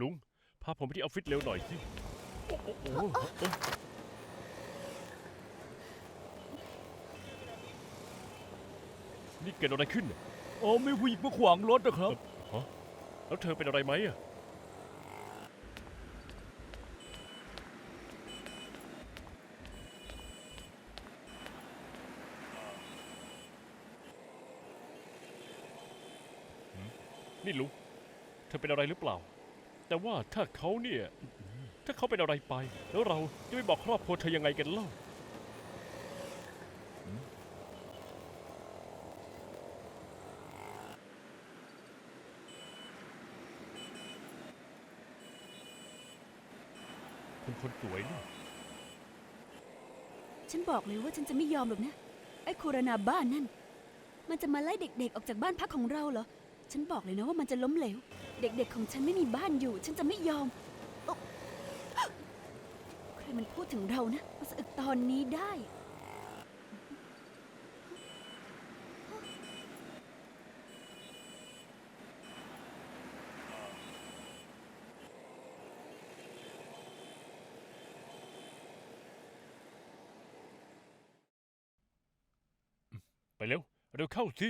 ลุง พาผมไปที่ออฟฟิศเร็วหน่อยสิ โอ้โหโอ้โหเอ้ยนี่เกิดอะไรขึ้นน่ะอ๋อมีผู้หญิงมาขวางรถนะครับฮะแล้วเธอเป็นอะไรไหมอะหืมนี่ลุง เธอเป็นอะไรหรือเปล่า แต่ว่าถ้าเขาเนี่ย ถ้าเขาเป็นอะไรไป แล้วเราจะไปบอกครอบครัวเธอยังไงกันเล่า คุณคนสวยนี่ฉันบอกเลยว่าฉันจะไม่ยอมหรอกนะ ไอ้โคโรนาบ้านนั่น มันจะมาไล่เด็กๆออกจากบ้านพักของเราเหรอ ฉันบอกเลยนะว่ามันจะล้มเหลว เด็กๆของฉันไม่มีบ้านอยู่ ฉันจะไม่ยอมอใครมันพูดถึงเรานะมาสะอึกตอนนี้ได้ ไปเร็ว เร็วเข้าสิ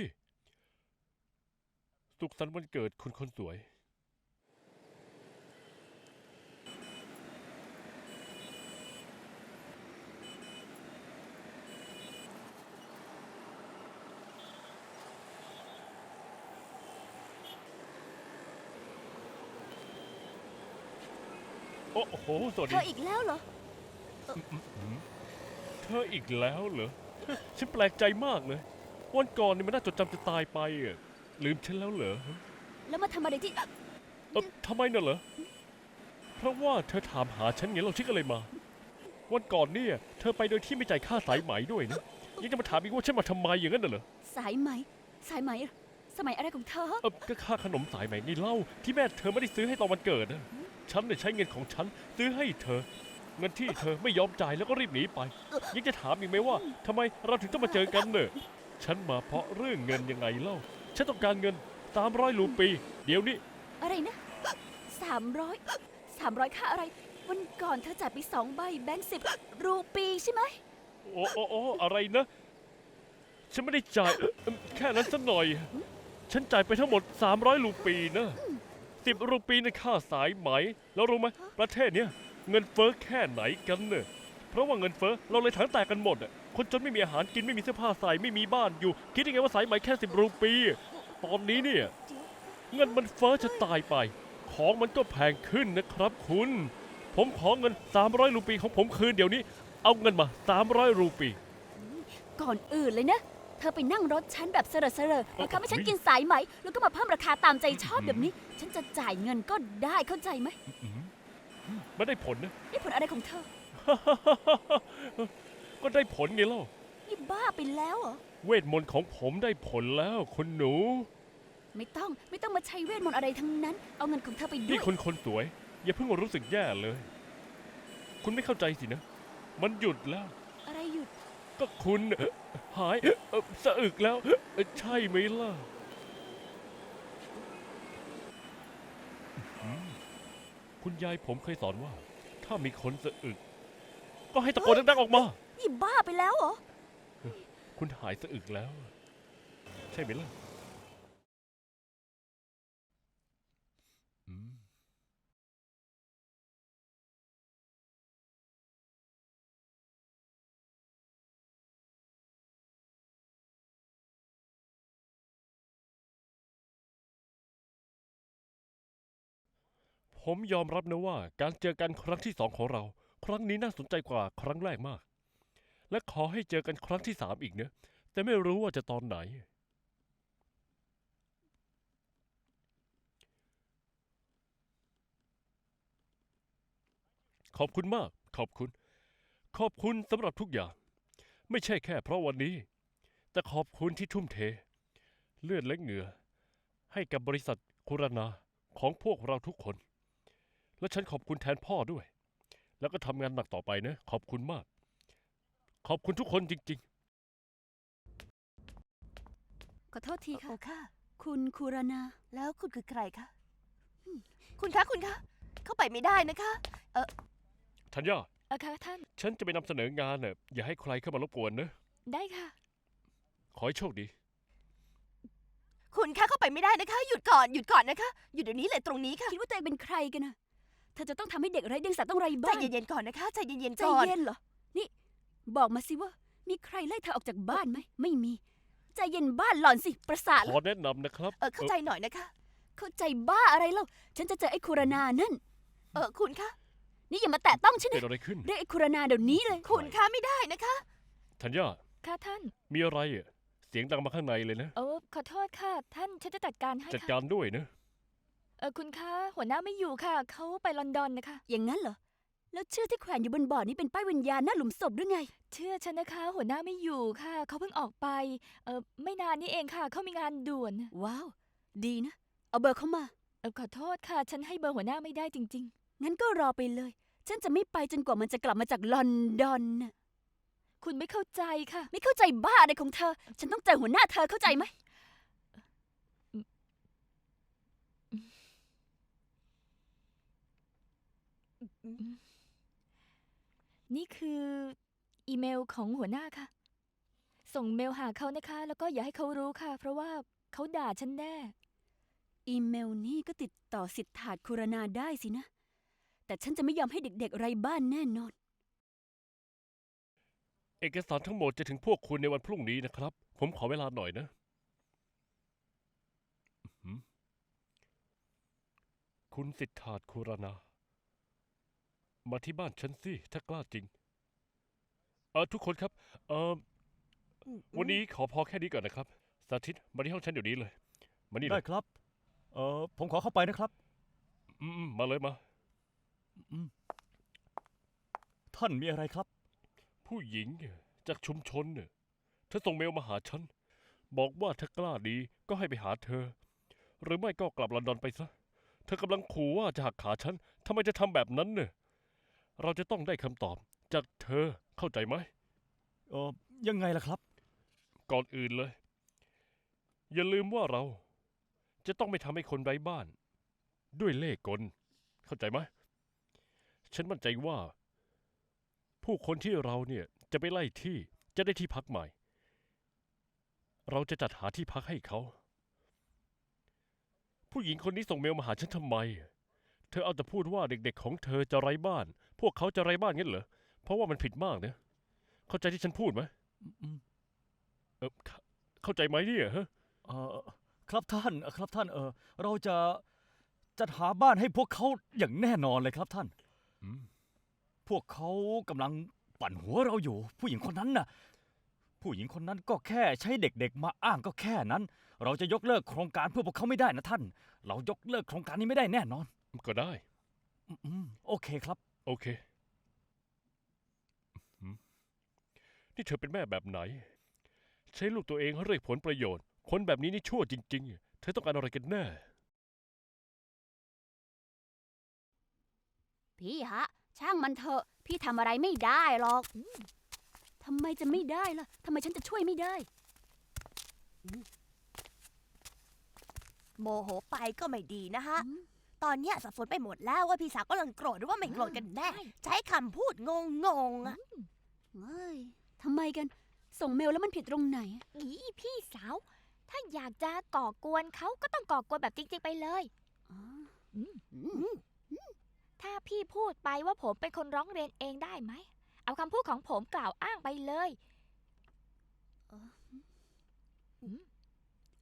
สุขสันต์วันเกิดคุณคนสวย โอ้โหสวัสเธดีออีกแล้วเหรอ เธออีกแล้วเหรอ ฉันแปลกใจมากเลย วันก่อนนี่มันน่าจดจำจะตายไปอะลืมฉันแล้วเหรอ แล้วมาทำอะไรที่ เออทำไมน่ะเหรอ เพราะว่าเธอถามหาฉันไงเราชิก็เลยมา วันก่อนเนี่ย เธอไปโดยที่ไม่จ่ายค่าสายไหมด้วยนะ ยังจะมาถามอีกว่าฉันมาทำไมอย่างนั้นน่ะเหรอ สายไหม สายไหม สมัยอะไรของเธอ เออก็ค่าขนมสายไหมไงเล่าที่แม่เธอไม่ได้ซื้อให้ตอนวันเกิดนะ ฉันเนี่ยใช้เงินของฉันซื้อให้เธอ เงินที่เธอไม่ยอมจ่ายแล้วก็รีบหนีไป ยังจะถามอีกไหมว่าทำไมเราถึงต้องมาเจอกันเนอะฉันมาเพราะเรื่องเงินยังไงเล่า ฉันต้องการเงินตามร้อยรูปี เดี๋ยวนี้ อะไรนะสามร้อยสามร้อยค่าอะไร วันก่อนเธอจ่ายไปสองใบแบงค์สิบรูปีใช่ไหมโอ้โอ้โอ้อะไรนะ ฉันไม่ได้จ่ายเอ่อเอิ่มแค่นั้นสักหน่อย ฉันจ่ายไปทั้งหมด 300 รูปีนะ สิบรูปีในค่าสายไหม แล้วรู้ไหมประเทศเนี้ยเงินเฟ้อแค่ไหนกันเนอะเพราะว่าเงินเฟ้อเราเลยถังแตกกันหมดอะคนจนไม่มีอาหารกินไม่มีเสื้อผ้าใส่ไม่มีบ้านอยู่ คิดยังไงว่าสายไหมแค่สิบรูปี ตอนนี้เนี่ยเงินมันเฟ้อจะตายไป ของมันก็แพงขึ้นนะครับคุณ ผมขอเงิน 300 รูปีของผมคืนเดี๋ยวนี้ เอาเงินมา 300 รูปี ก่อนอื่นเลยนะ เธอไปนั่งรถฉันแบบเสรอเสรอเอ่อบังคับให้ฉันเฮ้ยกินสายไหม แล้วก็มาเพิ่มราคาตามใจชอบแบบนี้ ฉันจะจ่ายเงินก็ได้เข้าใจไหมไม่ได้ผลนะ นี่ผลอะไรของเธอ ก็ได้ผลไงเล่านี่บ้าไปแล้วเหรอ เวทมนต์ของผมได้ผลแล้วคุณหนู ไม่ต้องไม่ต้องมาใช้เวทมนต์อะไรทั้งนั้น เอาเงินของเธอไปด้นี่วยคนคนสวย อย่าเพิ่งรู้สึกแย่เลย คุณไม่เข้าใจสินะ มันหยุดแล้วอะไรหยุด ก็คุณเอ่อหายเอ่อสะอึกแล้วเอ่อใช่ไหมล่ะอื้อหือคุณยายผมเคยสอนว่า ถ้ามีคนสะอึก ก็ให้ตะโกนดังๆออกมา นี่บ้าไปแล้วเหรอ คุณหายสะอึกแล้ว ใช่ไหมล่ะ ผมยอมรับนะว่าการเจอกันครั้งที่สองของเรา ครั้งนี้น่าสนใจกว่าครั้งแรกมาก และขอให้เจอกันครั้งที่สามอีกเนะแต่ไม่รู้ว่าจะตอนไหน ขอบคุณมาก ขอบคุณ ขอบคุณสำหรับทุกอย่าง ไม่ใช่แค่เพราะวันนี้ แต่ขอบคุณที่ทุ่มเท เลือดและเหงื่อให้กับบริษัทคุรนาของพวกเราทุกคน และฉันขอบคุณแทนพ่อด้วย แล้วก็ทำงานหนักต่อไปนะ ขอบคุณมาก ขอบคุณทุกคนจริงๆขอโทษทีค่ะ โอ้ค่ะ คุณคูรานาแล้วคุณคือใครคะคุณคะคุณคะ เข้าไปไม่ได้นะคะธัญญาเออค่ะท่าน ฉันจะไปนำเสนองานน่ะอย่าให้ใครเข้ามารบกวนนะ ได้ค่ะ ขอให้โชคดี คุณคะเข้าไปไม่ได้นะคะ หยุดก่อนหยุดก่อนนะคะ หยุดเดี๋ยวนี้เลยตรงนี้ค่ะ คิดว่าตัวเองเป็นใครกันนะ เธอจะต้องทำให้เด็กไร้เดียงสาต้องไรใจบ้าง เย็นๆก่อนนะคะใจเย็นใจๆก่อน เย็นเหรอ นี่ บอกมาสิว่า มีใครไล่เธอออกจากบ้านไหม ไม่มี ใจเย็นบ้านหล่อนสิ ประสาทขอแนะนำนะครับ เออเข้าใจหน่อยนะคะ เข้าใจบ้าอะไรเล่า ฉันจะเจอไอ้คุรนานั่น เออคุณคะนี่อย่ามาแตะต้องฉันเกินะดอะไรขึ้น เรียกไอ้คุรนาเดี๋ยวนี้เลย คุณคะไม่ได้นะคะ ธัญญา ค่ะท่าน มีอะไรอะเสียงดังมาข้างในเลยนะ เออขอโทษค่ะ ท่านฉันจะจัดการให้จัดค่ะการด้วยนะเออคุณคะหัวหน้าไม่อยู่ค่ะ เขาไปลอนดอนนะคะ อย่างนั้นเหรอ แล้วชื่อที่แขวนอยู่บนบอร์ดนี้เป็นป้ายวิญญาณหน้าหลุมศพหรือไง เชื่อฉันนะคะ หัวหน้าไม่อยู่ค่ะ เขาเพิ่งออกไปเออไม่นานนี้เองค่ะ เขามีงานด่วนว้าว ดีนะ เอาเบอร์เข้ามา เออขอโทษค่ะ ฉันให้เบอร์หัวหน้าไม่ได้จริง งั้นก็รอไปเลย ฉันจะไม่ไปจนกว่ามันจะกลับมาจากลอนดอนน่ะๆ คุณไม่เข้าใจค่ะ ไม่เข้าใจบ้าอะไรของเธอ ฉันต้องเจอหัวหน้าเธอเข้าใจไหม นี่คืออีเมลของหัวหน้าค่ะ ส่งเมลหาเขานะคะ แล้วก็อย่าให้เขารู้ค่ะ เพราะว่าเขาด่าฉันแน่ อีเมลนี่ก็ติดต่อสิทธาตคุรนาได้สินะ แต่ฉันจะไม่ยอมให้เด็กๆไร้บ้านแน่นอน เอกสารทั้งหมดจะถึงพวกคุณในวันพรุ่งนี้นะครับ ผมขอเวลาหน่อยนะอื้อหือคุณสิทธาตคุรนา มาที่บ้านฉันสิ ถ้ากล้าจริง เออทุกคนครับ เออวันนี้ขอพอแค่นี้ก่อนนะครับ สาธิต มาที่ห้องฉันเดี๋ยวนี้เลย มานี่เลได้ยครับ เออผมขอเข้าไปนะครับ อืมๆมาเลยมา ท่านมีอะไรครับ ผู้หญิงเนี่ยจากชุมชนเนี่ยเธอส่งเมลมาหาฉัน บอกว่าถ้ากล้าดีก็ให้ไปหาเธอ หรือไม่ก็กลับลอนดอนไปซะ เธอกำลังขู่ว่าจะหักขาฉันทำไมจะทำแบบนั้นเนี่ย เราจะต้องได้คำตอบจากเธอเข้าใจไหม เออยังไงล่ะครับ ก่อนอื่นเลย อย่าลืมว่าเรา จะต้องไม่ทำให้คนไร้บ้าน ด้วยเล่ห์กล เข้าใจไหมฉันมั่นใจว่า ผู้คนที่เราเนี่ยจะไปไล่ที่จะได้ที่พักใหม่ เราจะจัดหาที่พักให้เขา ผู้หญิงคนนี้ส่งเมลมาหาฉันทำไม เธอเอาแต่พูดว่าเด็กๆของเธอจะไร้บ้าน พวกเขาจะไร้บ้านงั้นเหรอ เพราะว่ามันผิดมากนะ เข้าใจที่ฉันพูดไหมอืมเออเข้าเข้าใจไหมเนี่ยฮะเออครับท่านเอ่อครับท่าน เออเราจะจัดหาบ้านให้พวกเขาอย่างแน่นอนเลยครับท่านอืมพวกเขากำลังปั่นหัวเราอยู่ ผู้หญิงคนนั้นน่ะ ผู้หญิงคนนั้นก็แค่ใช้เด็กๆ มาอ้างก็แค่นั้น เราจะยกเลิกโครงการเพื่อพวกเขาไม่ได้นะท่าน เรายกเลิกโครงการนี้ไม่ได้แน่นอน ก็ได้อืมโอเคครับ โอเคอืมนี่เธอเป็นแม่แบบไหน ใช้ลูกตัวเองเรียกผลประโยชน์ คนแบบนี้นี่ชั่วจริง ๆ เธอต้องการอะไรกันแน่ พี่ฮะ ช่างมันเถอะ พี่ทำอะไรไม่ได้หรอกทำไมจะไม่ได้ล่ะทำไมฉันจะช่วยไม่ได้ โมโหไปก็ไม่ดีนะคะอืม ตอนเนี้ยสับสนไปหมดแล้วว่าพี่สาวกำลังโกรธหรือว่าไม่โกรธกันแน่ ใช้คำพูดงงๆอะเอ้ยทำไมกัน ส่งเมลแล้วมันผิดตรงไหน อีพี่สาว ถ้าอยากจะก่อกวนเขาก็ต้องก่อกวนแบบจริงๆไปเลย อ๋ออืมอืมถ้าพี่พูดไปว่าผมเป็นคนร้องเรียนเองได้ไหม เอาคำพูดของผมกล่าวอ้างไปเลย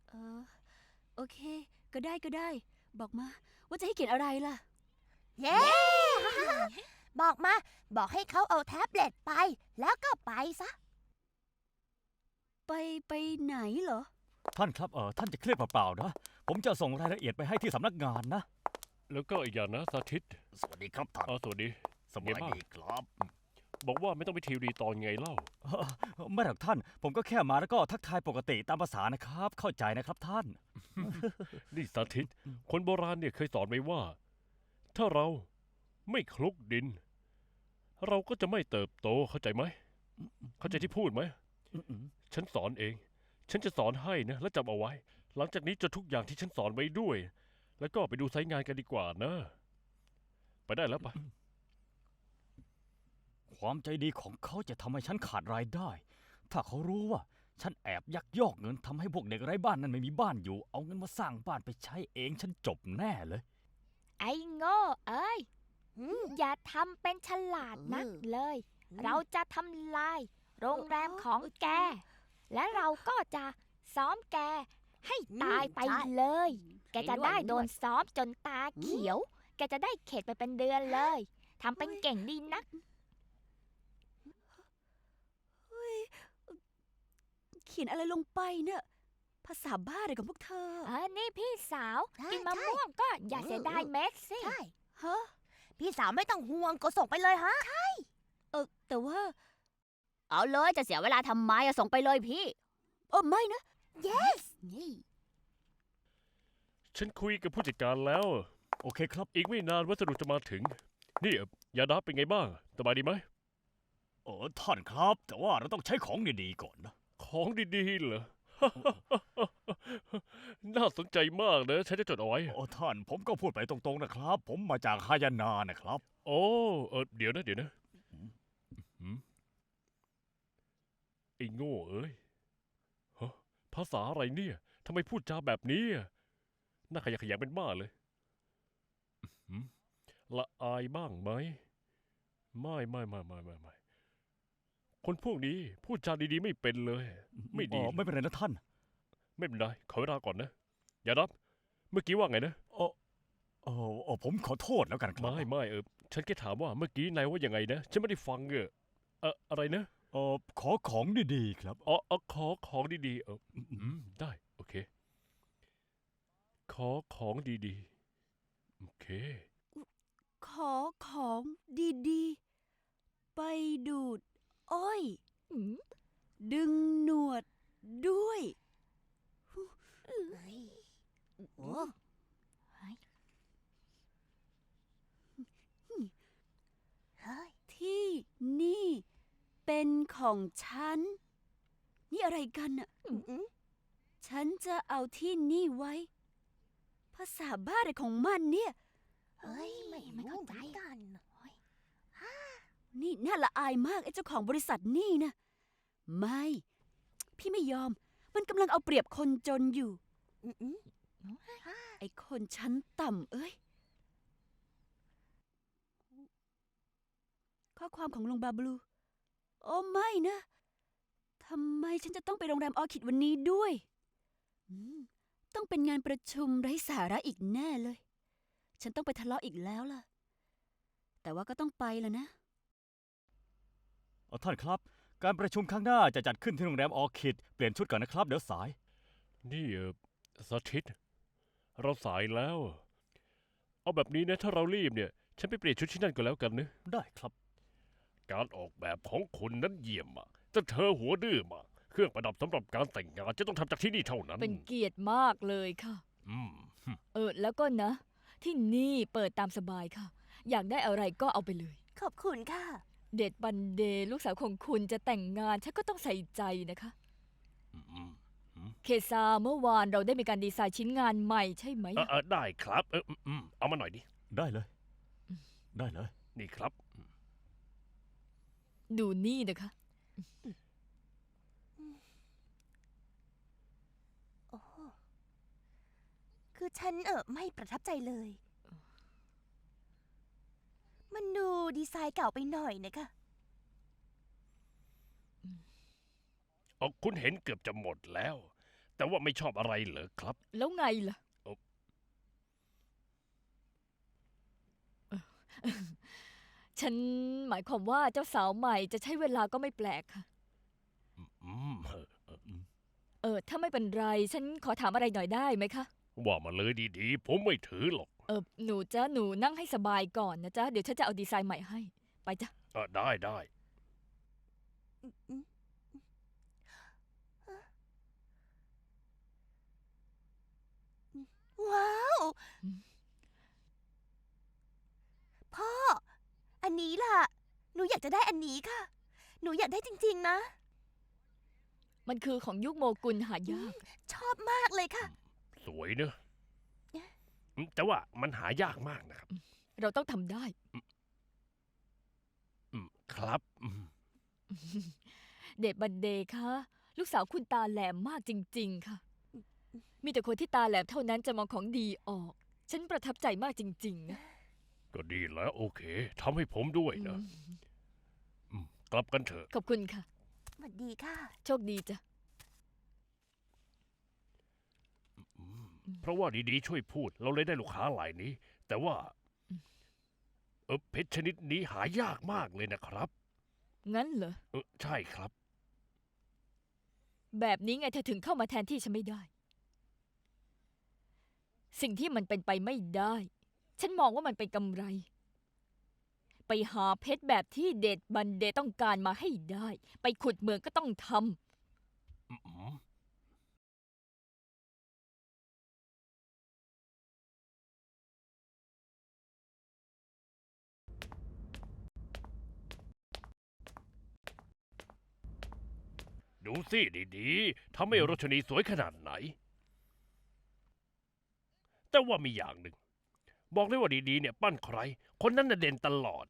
เออ โอเค ก็ได้ก็ได้ บอกมา ว่าจะให้เขียนอะไรล่ะ เย้ บอกมา บอกให้เขาเอาแท็บเล็ตไป แล้วก็ไปซะ ไปไปไหนเหรอ ท่านครับเออท่านจะเครียดเปล่าๆนะ ผมจะส่งรายละเอียดไปให้ที่สำนักงานนะ แล้วก็อีกอย่างนะสาธิตสวัสดีครับท่านอ๋อสวัสดี สบายดีครับ บอกว่าไม่ต้องไปทีวีตอนไงเล่าเอ่อไม่หรอกท่าน ผมก็แค่มาแล้วก็ทักทายปกติตามภาษานะครับ เข้าใจนะครับท่าน นี่สาธิต คนโบราณเนี่ยเคยสอนไว้ว่า ถ้าเราไม่คลุกดิน เราก็จะไม่เติบโตเข้าใจไหม เข้าใจที่พูดไหมอืมฉันสอนเอง ฉันจะสอนให้นะ และจำเอาไว้ หลังจากนี้จดทุกอย่างที่ฉันสอนไว้ด้วย แล้วก็ไปดูไซต์งานกันดีกว่านะ ไปได้แล้วไป ความใจดีของเขาจะทำให้ฉันขาดรายได้ ถ้าเขารู้ว่า ฉันแอบยักยอกเงินทำให้พวกเด็กไร้บ้านนั้นไม่มีบ้านอยู่ เอาเงินมาสร้างบ้านไปใช้เองฉันจบแน่เลย ไอ้โง่เอ้ยอืมอย่าทำเป็นฉลาดนักเออเลย เราจะทำลาย โรงแรมของแก และเราก็จะซ้อมแก ให้ตายไปใช่เลย แกจะได้เห็นด้วยโดนซ้อมจนตาเขียว แกจะได้เข็ดไปเป็นเดือนเลยทำเป็นเก่งดีนัก เขียนอะไรลงไปเนี่ย ภาษาบ้าอะไรของพวกเธอ เออนี่พี่สาว ใช่กินมะใช่ ม่วงก็อย่าเสียดายเม็ดสิ ใช่ ฮะ พี่สาวไม่ต้องห่วงก็ส่งไปเลยฮะ เออแต่ว่า เอาเลยจะเสียเวลาทำไมอะส่งไปเลยพี่ เออไม่นะ yes นี่ ฉันคุยกับผู้จัดการแล้ว โอเคครับ อีกไม่นานวัสดุจะมาถึง นี่เอ่อยาดับเป็นไงบ้างสบายดีไหม เออท่านครับ แต่ว่าเราต้องใช้ของดีๆก่อนนะ ของดีๆเหรอ น่าสนใจมากนะฉันจะจดเอาไว้ โอ้ท่านผมก็พูดไปตรงๆนะครับ ผมมาจากฮายานานะครับ โอ้เออเดี๋ยวนะเดี๋ยวนะหืมไอ้โง่เอ้ยฮะภาษาอะไรเนี่ยทำไมพูดจาแบบนี้อะน่าขยะแขยงเป็นบ้าเลยหืมละอายบ้างไหม ไม่ไม่ไม่ไม่ไม่ไม่ คนพวกนี้พูดจาดีๆไม่เป็นเลย ไม่ดี อ๋อไม่เป็นไรนะท่าน ไม่เป็นไรขอเวลาก่อนนะ อย่ารับ เมื่อกี้ว่าไงนะเออเออเออผมขอโทษแล้วกันครับไม่ไม่เออฉันแค่ถามว่าเมื่อกี้นายว่ายังไงนะฉันไม่ได้ฟังเออเอออะไรนะเออขอของดีๆครับอ๋ออ๋อขอของดีๆเอออืมได้โอเค ขอของดีๆโอเค ขอของดีๆ ไปดูด อ้อยอืมดึงหนวดด้วยเฮ้ยโอ้เฮ้ยที่นี่เป็นของฉัน นี่อะไรกันอะอืมฉันจะเอาที่นี่ไว้ ภาษาบ้าอะไรของมันเนี่ย เฮ้ย ไม่ไม่เข้าใจรู้หมือนกัน นี่น่าละอายมากไอ้เจ้าของบริษัทนี่นะ ไม่ พี่ไม่ยอม มันกำลังเอาเปรียบคนจนอยู่ ไอ้คนชั้นต่ำเอ้ย ข้อความของลุงบาบลู โอ้ไม่นะทำไมฉันจะต้องไปโรงแรมออคิดวันนี้ด้วย ต้องเป็นงานประชุมไร้สาระอีกแน่เลย ฉันต้องไปทะเลาะอีกแล้วล่ะ แต่ว่าก็ต้องไปแล้วนะ ท่านครับ การประชุมครั้งหน้าจะจัดขึ้นที่โรงแรมออคิด เปลี่ยนชุดก่อนนะครับเดี๋ยวสาย นี่เออสาธิต เราสายแล้ว เอาแบบนี้นะถ้าเรารีบเนี่ย ฉันไปเปลี่ยนชุดที่นั่นก็แล้วกันนะ ได้ครับ การออกแบบของคุณนั้นเยี่ยมอะแต่เธอหัวดื้อมากเครื่องประดับสำหรับการแต่งงานจะต้องทำจากที่นี่เท่านั้นเป็นเกียรติมากเลยค่ะ อืมเออ แล้วก็นะ ที่นี่เปิดตามสบายค่ะ อยากได้อะไรก็เอาไปเลย ขอบคุณค่ะ เดดบันเดย์ลูกสาวของคุณจะแต่งงาน ฉันก็ต้องใส่ใจนะคะอืมเคซาเมื่อวานเราได้มีการดีไซน์ชิ้นงานใหม่ใช่ไหมเออเออได้ครับเอออืมอืมเอามาหน่อยดิ ได้เลย ได้เลย นี่ครับ ดูนี่นะคะโอ้คือฉันเออไม่ประทับใจเลย มันดูดีไซน์เก่าไปหน่อยนะคะ เอาคุณเห็นเกือบจะหมดแล้ว แต่ว่าไม่ชอบอะไรเหรอครับ แล้วไงล่ะเอ้าฉันหมายความว่าเจ้าสาวใหม่จะใช้เวลาก็ไม่แปลกค่ะ อืมเออเออเออ ถ้าไม่เป็นไร ฉันขอถามอะไรหน่อยได้ไหมคะ ว่ามาเลยดีๆ ผมไม่ถือหรอก เออหนูจ้ะหนูนั่งให้สบายก่อนนะจ๊ะเดี๋ยวฉันจะเอาดีไซน์ใหม่ให้ ไปจ้ะเออได้ได้ ว้าว พ่อ อันนี้ล่ะ หนูอยากจะได้อันนี้ค่ะ หนูอยากได้จริง ๆ นะ มันคือของยุคโมกุลหายาก ชอบมากเลยค่ะ สวยเนอะอืม แต่ว่ามันหายากมากนะครับ เราต้องทำได้ อืมครับอืมเดบบันเดย์คะลูกสาวคุณตาแหลมมากจริง ๆ ค่ะ มีแต่คนที่ตาแหลมเท่านั้นจะมองของดีออก ฉันประทับใจมากจริง ๆ นะก็ดีแล้วโอเคทำให้ผมด้วยนะอืมอืมกลับกันเถอะ ขอบคุณค่ะ สวัสดีค่ะ โชคดีจ้ะ เพราะว่าดีๆช่วยพูด เราเลยได้ลูกค้ารายนี้ แต่ว่า เออเพชรชนิดนี้หายากมากเลยนะครับ งั้นเหรอ เออใช่ครับ แบบนี้ไงเธอถึงเข้ามาแทนที่ฉันไม่ได้ สิ่งที่มันเป็นไปไม่ได้ ฉันมองว่ามันเป็นกำไร ไปหาเพชรแบบที่เดดบันเดย์ต้องการมาให้ได้ ไปขุดเมืองก็ต้องทำ อืม ดูสิดีๆทำให้รชนีสวยขนาดไหน แต่ว่ามีอย่างหนึ่ง บอกเลยว่าดีๆเนี่ยปั้นใคร คนนั้นน่ะเด่นตลอด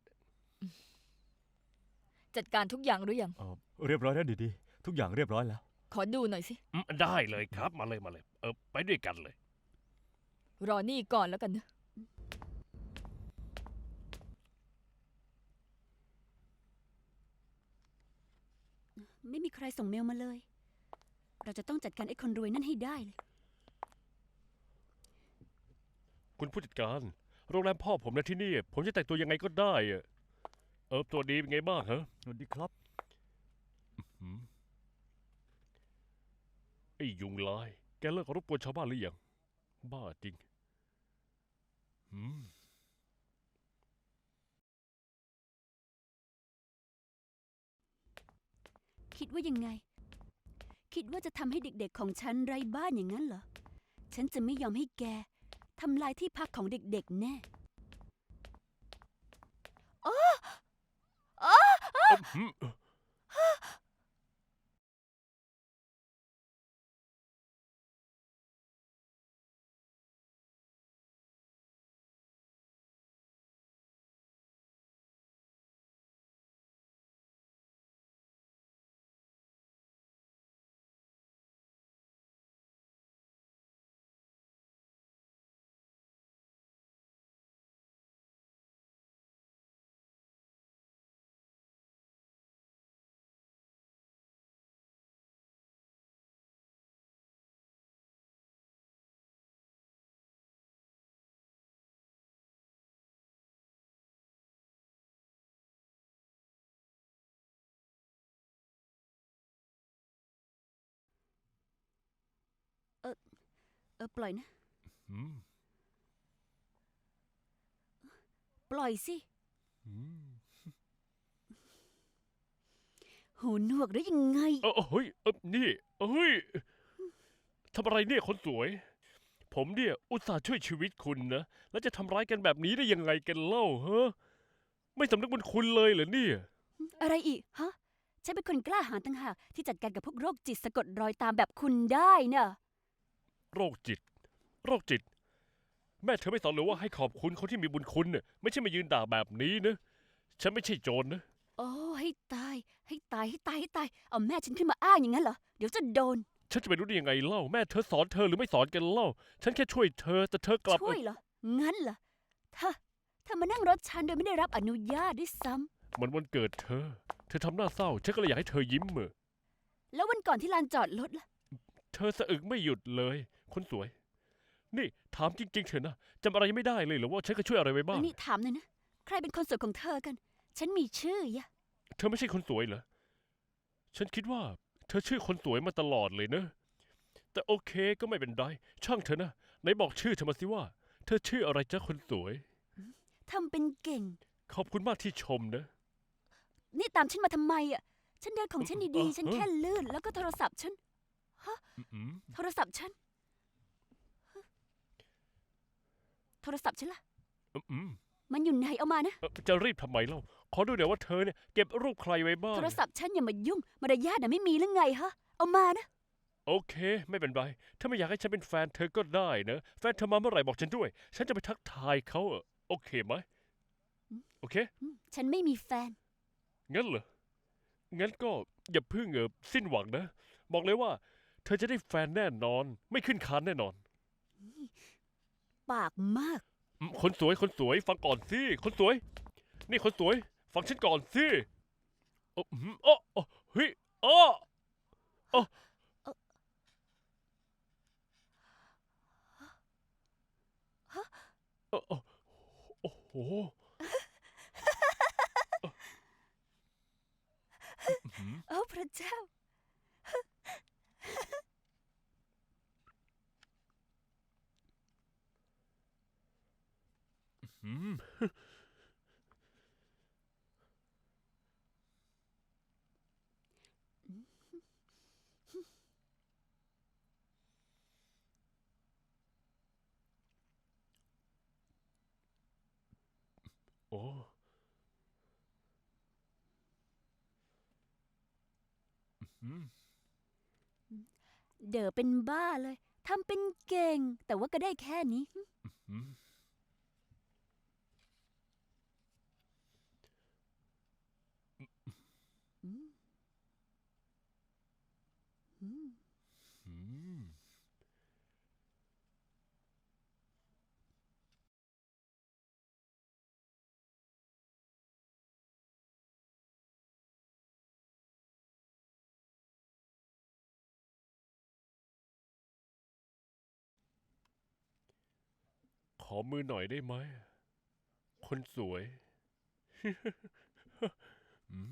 จัดการทุกอย่างหรือยัง เออเรียบร้อยแล้วดีๆ ทุกอย่างเรียบร้อยแล้ว ขอดูหน่อยสิ อืมได้เลยครับ มาเลยมาเลย เออไปด้วยกันเลย รอนี่ก่อนแล้วกันนะ ไม่มีใครส่งเมลมาเลย เราจะต้องจัดการไอ้คนรวยนั่นให้ได้เลย คุณผู้จัดการ โรงแรมพ่อผมนะที่นี่ ผมจะแต่งตัวยังไงก็ได้อะเออตัวดีเป็นไงบ้างฮะสวัสดีครับหืมไอ้ยุงลาย แกเลิกรบกวนชาวบ้านหรือยัง บ้าจริงหืม คิดว่ายังไง คิดว่าจะทำให้เด็กๆของฉันไร้บ้านอย่างนั้นเหรอ ฉันจะไม่ยอมให้แกทำลายที่พักของเด็กๆแน่เอิ่มหืมเอ อปล่อยนะหืมปล่อยสิหืมหูหนวกหรือยังไง เออเฮ้ยเออนี่เฮ้ยทำอะไรเนี่ยคนสวย ผมเนี่ยอุตส่าห์ช่วยชีวิตคุณนะ แล้วจะทำร้ายกันแบบนี้ได้ยังไงกันเล่าฮะไม่สำนึกบุญคุณเลยเหรอเนี่ย อะไรอีกฮะฉันเป็นคนกล้าหาญต่างหากที่จัดการกับพวกโรคจิตสะกดรอยตามแบบคุณได้เนอะ โรคจิต โรคจิต แม่เธอไม่สอนเลยว่าให้ขอบคุณคนที่มีบุญคุณเนี่ยไม่ใช่มายืนด่าแบบนี้นะ ฉันไม่ใช่โจรนะ โอ้ให้ตาย ให้ตายให้ตายให้ตาย เอาแม่ฉันขึ้นมาอ้างอย่างนั้นเหรอ เดี๋ยวจะโดน ฉันจะไปรู้ได้ยังไงเล่า แม่เธอสอนเธอหรือไม่สอนกันเล่า ฉันแค่ช่วยเธอแต่เธอกลับช่วยเหรอ งั้นเหรอเธอเธอมานั่งรถฉันโดยไม่ได้รับอนุญาตด้วยซ้ำมันวันเกิดเธอ เธอทำหน้าเศร้า ฉันก็เลยอยากให้เธอยิ้มเออแล้ววันก่อนที่ลานจอดรถล่ะ เธอสะอึกไม่หยุดเลย คนสวย นี่ถามจริง ๆ เถอะนะจำอะไรไม่ได้เลยเหรือว่าฉันก็ช่วยอะไรไว้บ้าง นี่ถามหน่อยนะ ใครเป็นคนสวยของเธอกัน ฉันมีชื่อยะ เธอไม่ใช่คนสวยเหรอ ฉันคิดว่า เธอชื่อคนสวยมาตลอดเลยนะแต่โอเคก็ไม่เป็นไร ช่างเธอะนะ ไหนบอกชื่อเธอมาสิว่า เธอชื่ออะไรจ๊ะคนสวย ทำเป็นเก่ง ขอบคุณมากที่ชมนะ นี่ตามฉันมาทำไมอะ ฉันเดินของฉันเอ่ดีอๆฉันเอ่อแค่ลื่น แล้วก็โทรศัพท์ฉัน อืม โทรศัพท์ฉัน โทรศัพท์ฉันล่ะอืมอืมมันอยู่ไหนเอามานะ เอ่อจะรีบทำไมเล่า ขอดูหน่อยว่าเธอเนี่ยเก็บรูปใครไว้บ้าง โทรศัพท์ฉันอย่ามายุ่งมารยาทน่ะไม่มีหรือไงฮะ เอามานะ โอเค ไม่เป็นไร ถ้าไม่อยากให้ฉันเป็นแฟนเธอก็ได้นะ แฟนเธอมาเมื่อไหร่บอกฉันด้วย ฉันจะไปทักทายเขาอะโอเคไหมโอเค อืมฉันไม่มีแฟน งั้นเหรอ งั้นก็อย่าเพิ่งเออสิ้นหวังนะ บอกเลยว่า เธอจะได้แฟนแน่นอน ไม่ขึ้นคานแน่นอน ปากมาก อืมคนสวยคนสวยฟังก่อนสิคนสวย นี่คนสวย ฟังฉันก่อนสิเอออืมอ้ออ้อเฮ้ยอ้ออ้อเออเออโอ้โหอื้อหือโอ้พระเจ้า อืม โอ้อืมเด๋อเป็นบ้าเลย ทำเป็นเก่ง แต่ว่าก็ได้แค่นี้ อืม อมือหน่อยได้ไหม คนสวย อืม